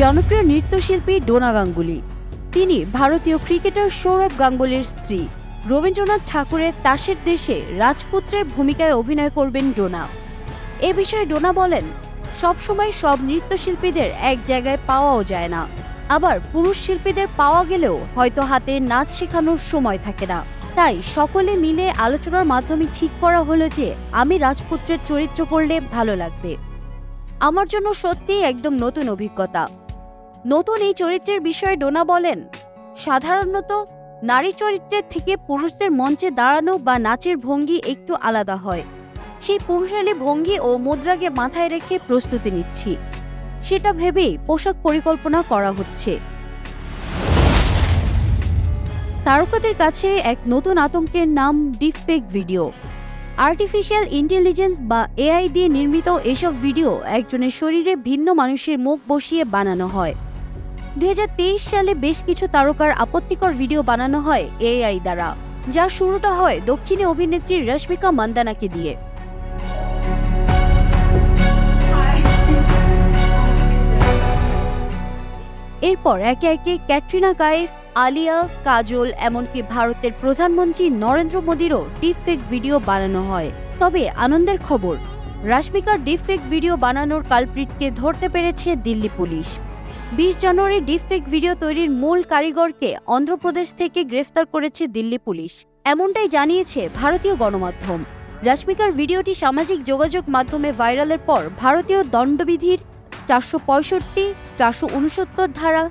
জনপ্রিয় নৃত্যশিল্পী ডোনা গাঙ্গুলি। তিনি ভারতীয় ক্রিকেটার সৌরভ গাঙ্গুলির স্ত্রী। রবীন্দ্রনাথ ঠাকুরের তাসের দেশে রাজপুত্রের ভূমিকায় অভিনয় করবেন ডোনা। এ বিষয়ে ডোনা বলেন, সবসময় সব নৃত্যশিল্পীদের এক জায়গায় পাওয়াও যায় না। আবার পুরুষ শিল্পীদের পাওয়া গেলেও হয়তো হাতে নাচ শেখানোর সময় থাকে না। তাই সকলে মিলে আলোচনার মাধ্যমে ঠিক করা হলো যে, আমি রাজপুত্রের চরিত্র করলে ভালো লাগবে। আমার জন্য সত্যিই একদম নতুন অভিজ্ঞতা। নতুন এই চরিত্রের বিষয়ে ডোনা বলেন, সাধারণত নারী চরিত্রের থেকে পুরুষদের মঞ্চে দাঁড়ানো বা নাচের ভঙ্গি একটু আলাদা হয়। সেই পুরুষালী ভঙ্গি ও মুদ্রাকে মাথায় রেখে প্রস্তুতি নিচ্ছি। সেটা ভেবেই পোশাক পরিকল্পনা করা হচ্ছে। তারকাদের কাছে এক নতুন আতঙ্কের নাম ডিফপেক ভিডিও। আর্টিফিশিয়াল ইন্টেলিজেন্স বা এআই দিয়ে নির্মিত এসব ভিডিও একজনের শরীরে ভিন্ন মানুষের মুখ বসিয়ে বানানো হয়। দুই হাজার তেইশ সালে বেশ কিছু তারকার আপত্তিকর ভিডিও বানানো হয় এআই দ্বারা, যার শুরুটা হয় দক্ষিণী অভিনেত্রী রশ্মিকা মান্দানাকে দিয়ে। এরপর একে একে ক্যাটরিনা কাইফ আলিয়া, কাজল, এমনকি ভারতের প্রধানমন্ত্রী নরেন্দ্র মোদীরও ডিপফেক ভিডিও বানানো হয়। তবে আনন্দের খবর, রাশমিকার ডিপফেক ভিডিও বানানোর কালপ্রিটকে ধরতে পেরেছে দিল্লি পুলিশ। বিশ জানুয়ারি ডিপফেক ভিডিও তৈরির মূল কারিগরকে অন্ধ্রপ্রদেশ থেকে গ্রেফতার করেছে দিল্লি পুলিশ। এমনটাই জানিয়েছে ভারতীয় গণমাধ্যম। রাশমিকার ভিডিওটি সামাজিক যোগাযোগ মাধ্যমে ভাইরালের পর ভারতীয় দণ্ডবিধির চারশো পঁয়ষট্টি, চারশো উনসত্তর ধারা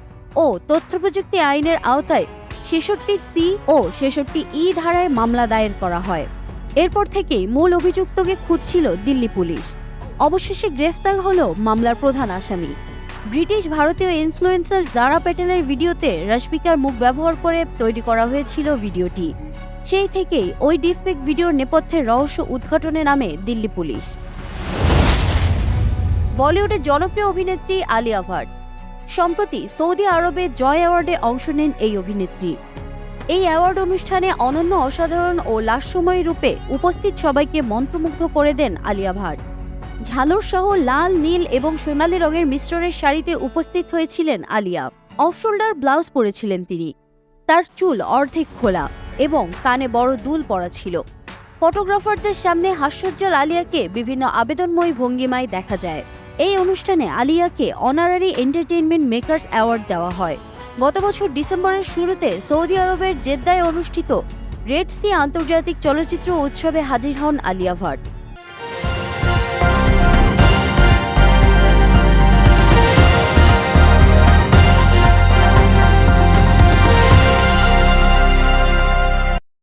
ও তথ্য প্রযুক্তি আইনের আওতায় ছেষট্টি সি ও ছেষট্টি ই ধারায় মামলা দায়ের করা হয়। এরপর থেকেই মূল অভিযুক্তকে খুঁজছিল দিল্লি পুলিশ। অবশেষে গ্রেফতার হল মামলার প্রধান আসামি। ব্রিটিশ ভারতীয় ইনফ্লুয়েন্সার জারা প্যাটেলের ভিডিওতে রশ্মিকার মুখ ব্যবহার করে তৈরি করা হয়েছিল ভিডিওটি। সেই থেকেই ওই ডিফেক ভিডিওর নেপথ্যের রহস্য উদ্ঘাটনে নামে দিল্লি পুলিশ। বলিউডের জনপ্রিয় অভিনেত্রী আলিয়া ভাট। সম্প্রতি সৌদি আরবে জয় অ্যাওয়ার্ডে অংশ নেন এই অভিনেত্রী। এই অ্যাওয়ার্ড অনুষ্ঠানে অনন্য অসাধারণ ও লাস্যময় রূপে উপস্থিত সবাইকে মন্ত্রমুগ্ধ করে দেন আলিয়া ভাট। ঝালর সহ লাল, নীল এবং সোনালী রঙের মিশ্রণের শাড়িতে উপস্থিত হয়েছিলেন আলিয়া। অফ শোল্ডার ব্লাউজ পরেছিলেন তিনি। তার চুল অর্ধেক খোলা এবং কানে বড় দুল পরা ছিল। ফটোগ্রাফারদের সামনে হাস্যজ্জ্বল আলিয়াকে বিভিন্ন আবেদনময়ী ভঙ্গিমায় দেখা যায়। এই অনুষ্ঠানে আলিয়াকে অনারারি এন্টারটেইনমেন্ট মেকার্স অ্যাওয়ার্ড দেওয়া হয়। গত বছর ডিসেম্বরের শুরুতে সৌদি আরবের জেদ্দায় অনুষ্ঠিত রেড সি আন্তর্জাতিক চলচ্চিত্র উৎসবে হাজির হন আলিয়া ভাট।